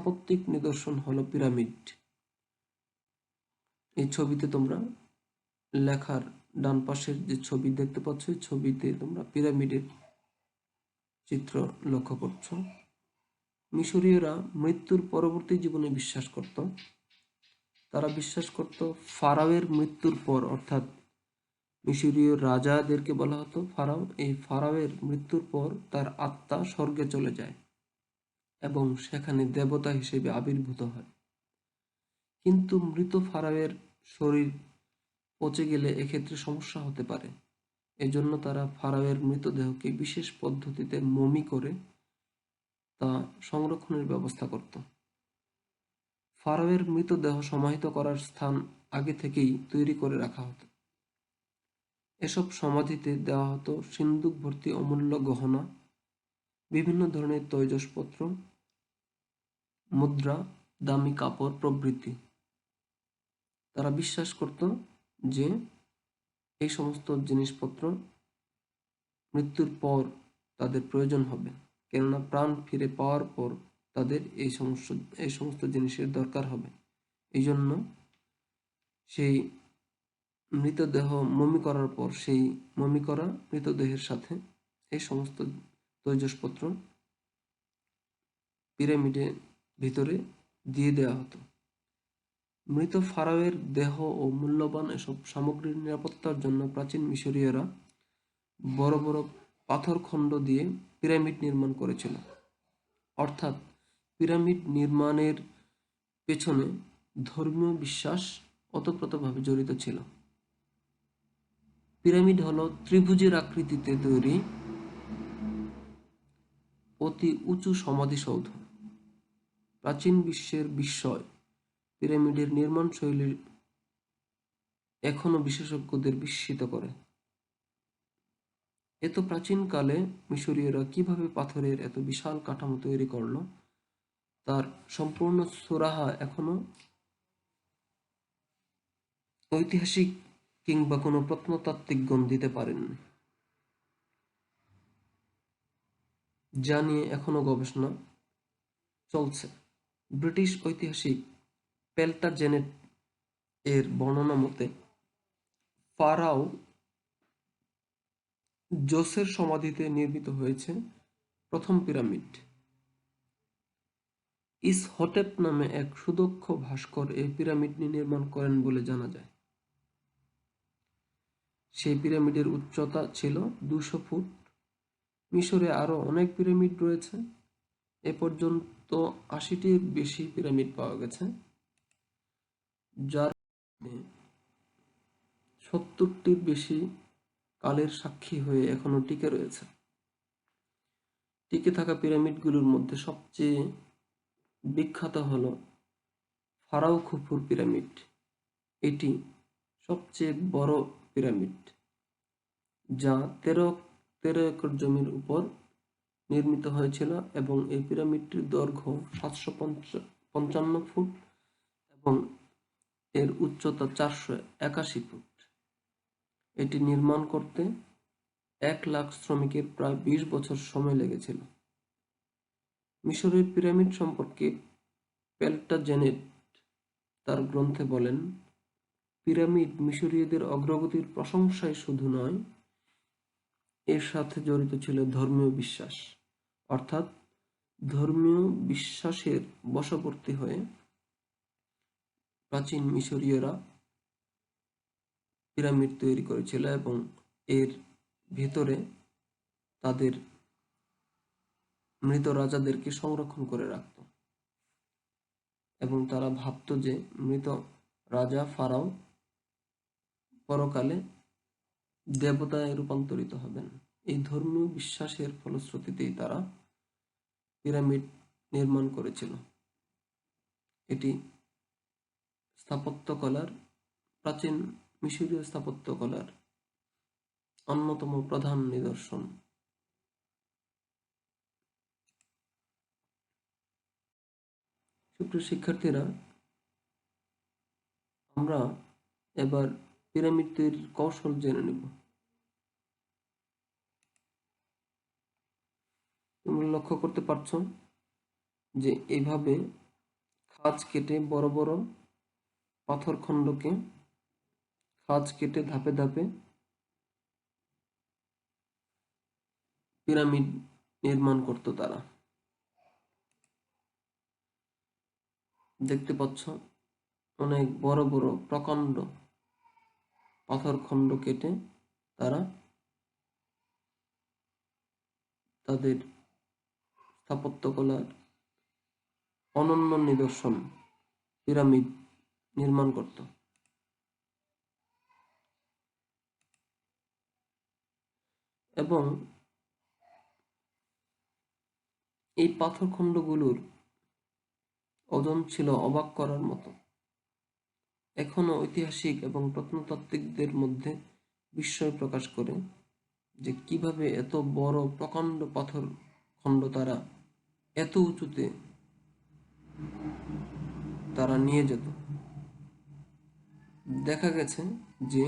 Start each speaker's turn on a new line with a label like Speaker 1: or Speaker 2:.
Speaker 1: স্থাপত্যিক নিদর্শন হলো পিরামিড। এই ছবিতে তোমরা লেখার ডান পাশের যে ছবি দেখতে পাচ্ছ, এই ছবিতে তোমরা পিরামিডের চিত্র লক্ষ্য করছ। মিশরীয়রা মৃত্যুর পরবর্তী জীবনে বিশ্বাস করত। তারা বিশ্বাস করত ফারাওয়ের মৃত্যুর পর, অর্থাৎ মিশরীয় রাজাদেরকে বলা হতো ফারাও। এই ফারাওয়ের মৃত্যুর পর তার আত্মা স্বর্গে চলে যায়। এবং সেখানে দেবতা হিসেবে আবির্ভূত হয়। কিন্তু মৃত ফারাওয়ের শরীর পচে গেলে এক্ষেত্রে সমস্যা হতে পারে। এজন্য তারা ফারাওয়ের মৃতদেহকে বিশেষ পদ্ধতিতে মমি করে তা সংরক্ষণের ব্যবস্থা করত। ফারাওয়ের মৃতদেহ সমাহিত করার স্থান আগে থেকেই তৈরি করে রাখা হতো। এসব সমাধিতে দেওয়া হতো সিন্দুক ভর্তি অমূল্য গহনা বিভিন্ন ধরনের তৈজসপত্র, মুদ্রা, দামি কাপড় প্রভৃতি। তারা বিশ্বাস করত যে এই সমস্ত জিনিসপত্র মৃত্যুর পর তাদের প্রয়োজন হবে। কেননা প্রাণ ফিরে পাওয়ার পর তাদের এই সমস্ত এই সমস্ত জিনিসের দরকার হবে। এই জন্য সেই মৃতদেহ মমি করার পর, সেই মমি করা মৃতদেহের সাথে এই সমস্ত তৈজসপত্র পিরামিডের ভিতরে দিয়ে দেওয়া হতো। মৃত ফারাওয়ের দেহ ও মূল্যবান এসব সামগ্রীর নিরাপত্তার জন্য প্রাচীন মিশরীয়রা বড় বড় পাথরখণ্ড দিয়ে পিরামিড নির্মাণ করেছিল। অর্থাৎ পিরামিড নির্মাণের পেছনে ধর্মীয় বিশ্বাস ওতপ্রোতভাবে জড়িত ছিল। পিরামিড হলো ত্রিভুজের আকৃতিতে তৈরি অতি উঁচু সমাধিসৌধ। প্রাচীন বিশ্বের বিস্ময়, পিরামিডের নির্মাণ শৈলী এখনও বিশেষজ্ঞদের বিস্মিত করে। এত প্রাচীনকালে মিশরীয়রা কীভাবে পাথরের এত বিশাল কাঠামো তৈরি করল, তার সম্পূর্ণ সুরাহা এখনও ঐতিহাসিক কিংবা কোনো প্রত্নতাত্ত্বিকগণ দিতে পারেননি। যা নিয়ে এখনও গবেষণা চলছে। ব্রিটিশ ঐতিহাসিক পেল্টাজেনেট এর বর্ণনা মতে, ফারাও জোসের সমাধিতে নির্মিত হয়েছে প্রথম পিরামিড। ইসহটেপ নামে এক সুদক্ষ ভাস্কর এই পিরামিডটি নির্মাণ করেন বলে জানা যায়। সেই পিরামিডের উচ্চতা ছিল দুশো ফুট। মিশরে আরও অনেক পিরামিড রয়েছে। এ পর্যন্ত আশিটির বেশি পিরামিড পাওয়া গেছে। যার সত্তরটির বেশি কালের সাক্ষী হয়ে এখনও টিকে রয়েছে। টিকে থাকা পিরামিডগুলোর মধ্যে সবচেয়ে বিখ্যাত হল ফারাও খুফুর পিরামিড। এটি সবচেয়ে বড় পিরামিড, যা তেরো তেরো একর জমির উপর নির্মিত হয়েছিল এবং এই পিরামিডটির দৈর্ঘ্য সাতশো পঞ্চান্ন ফুট এবং এর উচ্চতা চারশো একাশি ফুট। এটি নির্মাণ করতে এক লাখ শ্রমিকের প্রায় বিশ বছর সময় লেগেছিল। মিশরের পিরামিড সম্পর্কে পেল্টাজেনেট তার গ্রন্থে বলেন, পিরামিড মিশরীয়দের অগ্রগতির প্রশংসায় শুধু নয় এর সাথে জড়িত ছিল ধর্মীয় বিশ্বাস। অর্থাৎ ধর্মীয় বিশ্বাসের বশবর্তী হয়ে প্রাচীন মিশরীয়রা পিরামিড তৈরি করেছিল এবং এর ভেতরে তাদের মৃত রাজাদেরকে সংরক্ষণ করে রাখত। এবং তারা ভাবত যে মৃত রাজা ফারাও পরকালে দেবতায় রূপান্তরিত হবেন। এই ধর্মীয় বিশ্বাসের ফলশ্রুতিতেই তারা পিরামিড নির্মাণ করেছিল। এটি স্থাপত্যকলার, প্রাচীন মিশরীয় স্থাপত্যকলার অন্যতম প্রধান নিদর্শন। সুপ্রিয় শিক্ষার্থীরা, আমরা এবার পিরামিড তৈরির কৌশল জেনে নেব। তোমরা লক্ষ্য করতে পারছ যে এইভাবে খাঁজ কেটে বড় বড় পাথরখণ্ডকে খাঁজ কেটে ধাপে ধাপে পিরামিড নির্মাণ করত তারা। দেখতে পাচ্ছ অনেক বড় বড় প্রকাণ্ড পাথরখণ্ড কেটে তারা তাদের স্থাপত্যকলার অনন্য নিদর্শন পিরামিড নির্মাণ করত। এবং এই পাথরখণ্ডগুলোর ওজন ছিল অবাক করার মতো। এখনও ঐতিহাসিক এবং প্রত্নতাত্ত্বিকদের মধ্যে বিস্ময় প্রকাশ করে যে কীভাবে এত বড় প্রকাণ্ড পাথর খণ্ড তারা এত উঁচুতে তারা নিয়ে যেত। দেখা গেছে যে